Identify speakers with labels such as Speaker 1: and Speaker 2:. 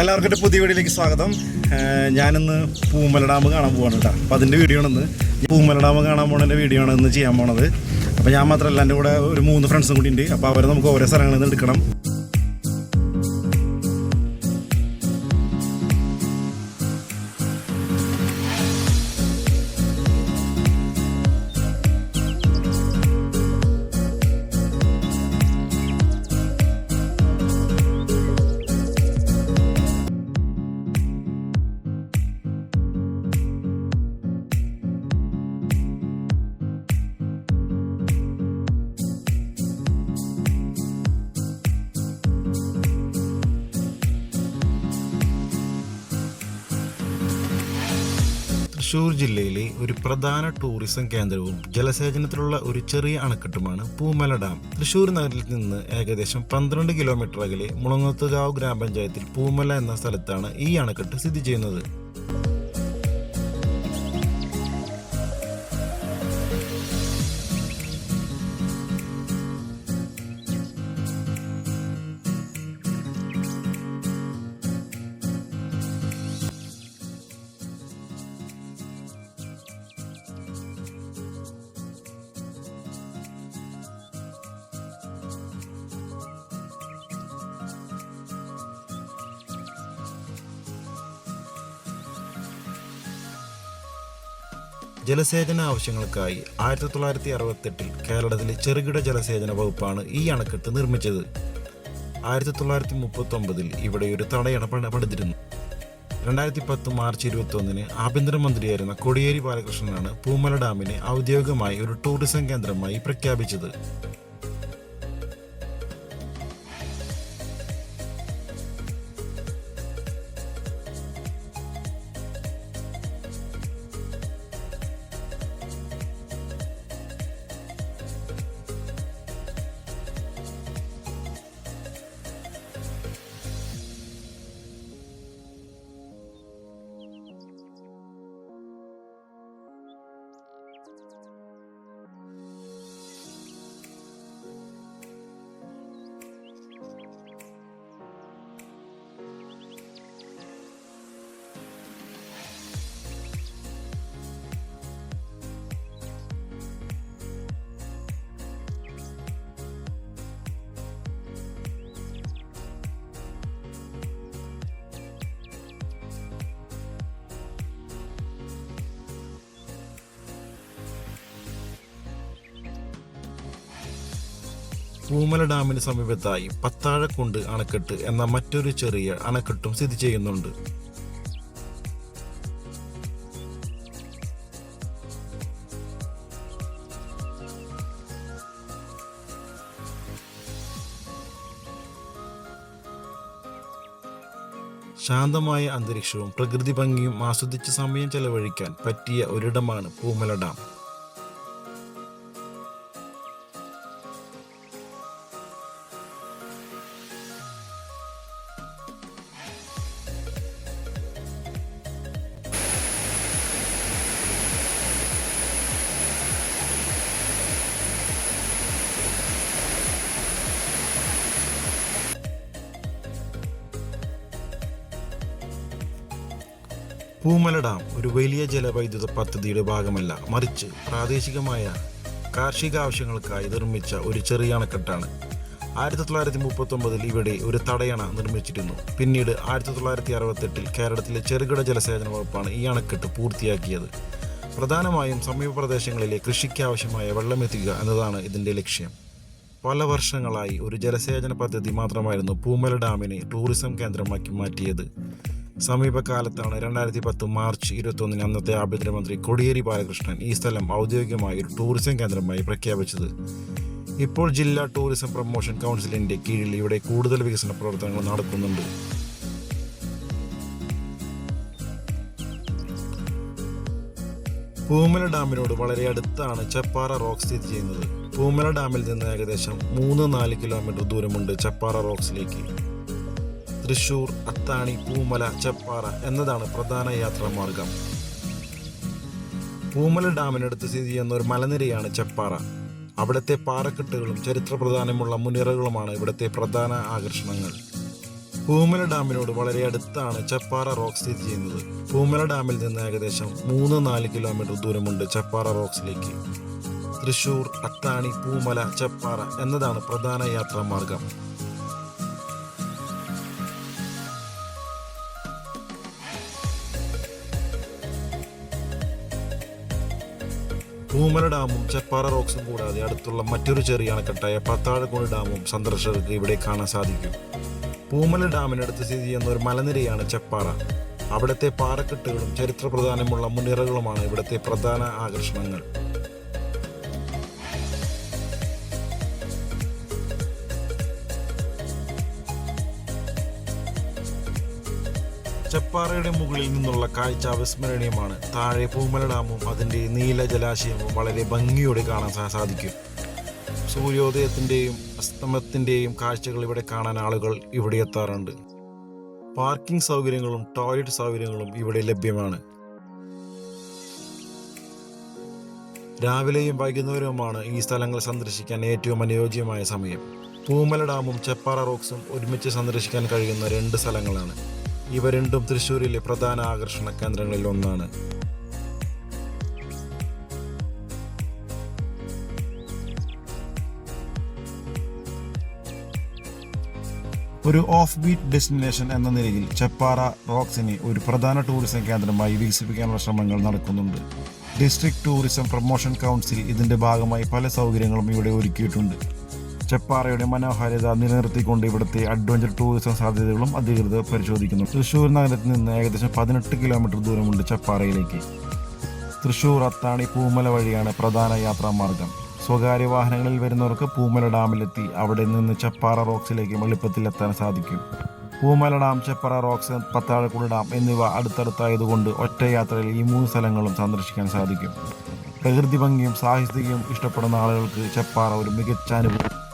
Speaker 1: എല്ലാവർക്കും എന്റെ പുതിയ വീഡിയോയിലേക്ക് സ്വാഗതം. ഞാനിന്ന് പൂമല ഡാം കാണാൻ പോവാണ് കേട്ടോ. അപ്പോൾ അതിന്റെ വീഡിയോ ആണ് ഇന്ന്. പൂമല ഡാം കാണാൻ പോണതിന്റെ വീഡിയോ ആണ് ഇന്ന് ചെയ്യാൻ പോണത്. അപ്പോൾ ഞാൻ മാത്രമല്ല എന്റെ കൂടെ ഒരു മൂന്ന് ഫ്രണ്ട്സും കൂടി ഉണ്ട്. അപ്പോൾ അവരെ നമുക്ക് ഓരോ സ്ഥലങ്ങളിൽ നിന്ന് എടുക്കണം.
Speaker 2: തൃശൂർ ജില്ലയിലെ ഒരു പ്രധാന ടൂറിസം കേന്ദ്രവും ജലസേചനത്തിലുള്ള ഒരു ചെറിയ അണക്കെട്ടുമാണ് പൂമല ഡാം. തൃശൂർ നഗരത്തിൽ നിന്ന് ഏകദേശം പന്ത്രണ്ട് കിലോമീറ്റർ അകലെ മുളങ്ങത്തുകാവ് ഗ്രാമപഞ്ചായത്തിൽ പൂമല എന്ന സ്ഥലത്താണ് ഈ അണക്കെട്ട് സ്ഥിതി ചെയ്യുന്നത്. ജലസേചന ആവശ്യങ്ങൾക്കായി ആയിരത്തി തൊള്ളായിരത്തി അറുപത്തെട്ടിൽ കേരളത്തിലെ ചെറുകിട ജലസേചന വകുപ്പാണ് ഈ അണക്കെട്ട് നിർമ്മിച്ചത്. ആയിരത്തി തൊള്ളായിരത്തി മുപ്പത്തി ഒമ്പതിൽ ഇവിടെ ഒരു തടയണ പണി- പണിതിരുന്നു. രണ്ടായിരത്തി പത്ത് മാർച്ച് ഇരുപത്തി ഒന്നിന് ആഭ്യന്തരമന്ത്രിയായിരുന്ന കോടിയേരി ബാലകൃഷ്ണനാണ് പൂമല ഡാമിനെ ഔദ്യോഗികമായി ഒരു ടൂറിസം കേന്ദ്രമായി പ്രഖ്യാപിച്ചത്. പൂമല ഡാമിന് സമീപത്തായി പത്താഴക്കുണ്ട് അണക്കെട്ട് എന്ന മറ്റൊരു ചെറിയ അണക്കെട്ടും സ്ഥിതി ചെയ്യുന്നുണ്ട്. ശാന്തമായ അന്തരീക്ഷവും പ്രകൃതി ഭംഗിയും ആസ്വദിച്ച് സമയം ചെലവഴിക്കാൻ പറ്റിയ ഒരിടമാണ് പൂമല ഡാം. പൂമല ഡാം ഒരു വലിയ ജലവൈദ്യുത പദ്ധതിയുടെ ഭാഗമല്ല മറിച്ച് പ്രാദേശികമായ കാർഷിക ആവശ്യങ്ങൾക്കായി നിർമ്മിച്ച ഒരു ചെറിയ അണക്കെട്ടാണ്. ആയിരത്തി തൊള്ളായിരത്തി മുപ്പത്തി ഒമ്പതിൽ ഇവിടെ ഒരു തടയണ നിർമ്മിച്ചിരുന്നു. പിന്നീട് ആയിരത്തി തൊള്ളായിരത്തി അറുപത്തെട്ടിൽ കേരളത്തിലെ ചെറുകിട ജലസേചന വകുപ്പാണ് ഈ അണക്കെട്ട് പൂർത്തിയാക്കിയത്. പ്രധാനമായും സമീപ പ്രദേശങ്ങളിലെ കൃഷിക്ക് ആവശ്യമായ വെള്ളമെത്തിക്കുക എന്നതാണ് ഇതിന്റെ ലക്ഷ്യം. പല വർഷങ്ങളായി ഒരു ജലസേചന പദ്ധതി മാത്രമായിരുന്നു പൂമല ഡാമിനെ ടൂറിസം കേന്ദ്രമാക്കി മാറ്റിയത്. സമീപകാലത്താണ് രണ്ടായിരത്തി പത്ത് മാർച്ച് ഇരുപത്തൊന്നിന് അന്നത്തെ ആഭ്യന്തരമന്ത്രി കോടിയേരി ബാലകൃഷ്ണൻ ഈ സ്ഥലം ഔദ്യോഗികമായി ഒരു ടൂറിസം കേന്ദ്രമായി പ്രഖ്യാപിച്ചത്. ഇപ്പോൾ ജില്ലാ ടൂറിസം പ്രൊമോഷൻ കൗൺസിലിന്റെ കീഴിൽ ഇവിടെ കൂടുതൽ വികസന പ്രവർത്തനങ്ങൾ നടക്കുന്നുണ്ട്. പൂമല ഡാമിനോട് വളരെ അടുത്താണ് ചപ്പാറ റോക്ക് സ്ഥിതി ചെയ്യുന്നത്. പൂമല ഡാമിൽ നിന്ന് ഏകദേശം മൂന്ന് നാല് കിലോമീറ്റർ ദൂരമുണ്ട് ചപ്പാറ റോക്സിലേക്ക്. തൃശൂർ അത്താണി പൂമല ചെപ്പാറ എന്നതാണ് പ്രധാന യാത്രാമാർഗം പൂമല ഡാമിനടുത്ത് സ്ഥിതി ചെയ്യുന്ന ഒരു മലനിരയാണ് ചെപ്പാറ. അവിടുത്തെ പാറക്കെട്ടുകളും ചരിത്ര പ്രധാനമുള്ള മുനിറകളുമാണ് ഇവിടുത്തെ പ്രധാന ആകർഷണങ്ങൾ. പൂമല ഡാമിനോട് വളരെ അടുത്താണ് ചപ്പാറ റോക്ക് സ്ഥിതി ചെയ്യുന്നത്. പൂമല ഡാമിൽ നിന്ന് ഏകദേശം മൂന്ന് നാല് കിലോമീറ്റർ ദൂരമുണ്ട് ചപ്പാറ റോക്സിലേക്ക്. തൃശൂർ അത്താണി പൂമല ചപ്പാറ എന്നതാണ് പ്രധാന യാത്രാ പൂമല ഡാമും ചെപ്പാറ റോക്സും കൂടാതെ അടുത്തുള്ള മറ്റൊരു ചെറിയ അണക്കെട്ടായ പത്താഴക്കോട് ഡാമും സന്ദർശകർക്ക് ഇവിടെ കാണാൻ സാധിക്കും. പൂമല ഡാമിനടുത്ത് സ്ഥിതി ചെയ്യുന്ന ഒരു മലനിരയാണ് ചെപ്പാറ. അവിടുത്തെ പാറക്കെട്ടുകളും ചരിത്ര പ്രാധാന്യമുള്ള മുൻനിരകളുമാണ് ഇവിടുത്തെ പ്രധാന ആകർഷണങ്ങൾ. ചെപ്പാറയുടെ മുകളിൽ നിന്നുള്ള കാഴ്ച അവിസ്മരണീയമാണ് താഴെ പൂമല ഡാമും അതിന്റെ നീല ജലാശയവും വളരെ ഭംഗിയോടെ കാണാൻ സാധിക്കും. സൂര്യോദയത്തിന്റെയും അസ്തമത്തിന്റെയും കാഴ്ചകൾ ഇവിടെ കാണാൻ ആളുകൾ ഇവിടെ എത്താറുണ്ട്. പാർക്കിംഗ് സൗകര്യങ്ങളും ടോയ്ലറ്റ് സൗകര്യങ്ങളും ഇവിടെ ലഭ്യമാണ്. രാവിലെയും വൈകുന്നേരവുമാണ് ഈ സ്ഥലങ്ങൾ സന്ദർശിക്കാൻ ഏറ്റവും അനുയോജ്യമായ സമയം. പൂമല ഡാമും ചെപ്പാറ റോക്സും ഒരുമിച്ച് സന്ദർശിക്കാൻ കഴിയുന്ന രണ്ട് സ്ഥലങ്ങളാണ്. ഇവ രണ്ടും തൃശ്ശൂരിലെ പ്രധാന ആകർഷണ കേന്ദ്രങ്ങളിൽ ഒന്നാണ്. ഒരു ഓഫ് ബീറ്റ് ഡെസ്റ്റിനേഷൻ എന്ന നിലയിൽ ചെപ്പാറ റോക്സിനെ ഒരു പ്രധാന ടൂറിസം കേന്ദ്രമായി വികസിപ്പിക്കാനുള്ള ശ്രമങ്ങൾ നടക്കുന്നുണ്ട്. ഡിസ്ട്രിക്ട് ടൂറിസം പ്രൊമോഷൻ കൗൺസിൽ ഇതിന്റെ ഭാഗമായി പല സൗകര്യങ്ങളും ഇവിടെ ഒരുക്കിയിട്ടുണ്ട്. ചെപ്പാറയുടെ മനോഹാരിത നിലനിർത്തിക്കൊണ്ട് ഇവിടുത്തെ അഡ്വഞ്ചർ ടൂറിസം സാധ്യതകളും അധികൃതർ പരിശോധിക്കുന്നു. തൃശ്ശൂർ നഗരത്തിൽ നിന്ന് ഏകദേശം പതിനെട്ട് കിലോമീറ്റർ ദൂരമുണ്ട് ചെപ്പാറയിലേക്ക്. തൃശ്ശൂർ അത്താണി പൂമല വഴിയാണ് പ്രധാന യാത്രാമാർഗം. സ്വകാര്യ വാഹനങ്ങളിൽ വരുന്നവർക്ക് പൂമല ഡാമിലെത്തി അവിടെ നിന്ന് ചപ്പാറ റോക്സിലേക്ക് എത്താൻ സാധിക്കും. Poomala dam Cheppara rocks Pathazhakudi dam എന്നിവ അടുത്തടുത്തായതുകൊണ്ട് ഒറ്റ യാത്രയിൽ ഈ മൂന്ന് സ്ഥലങ്ങളും സന്ദർശിക്കാൻ സാധിക്കും. പ്രകൃതി ഭംഗിയും സാഹിത്യവും ഇഷ്ടപ്പെടുന്ന ആളുകൾക്ക് ചെപ്പാറ ഒരു മികച്ച അനുഭവം.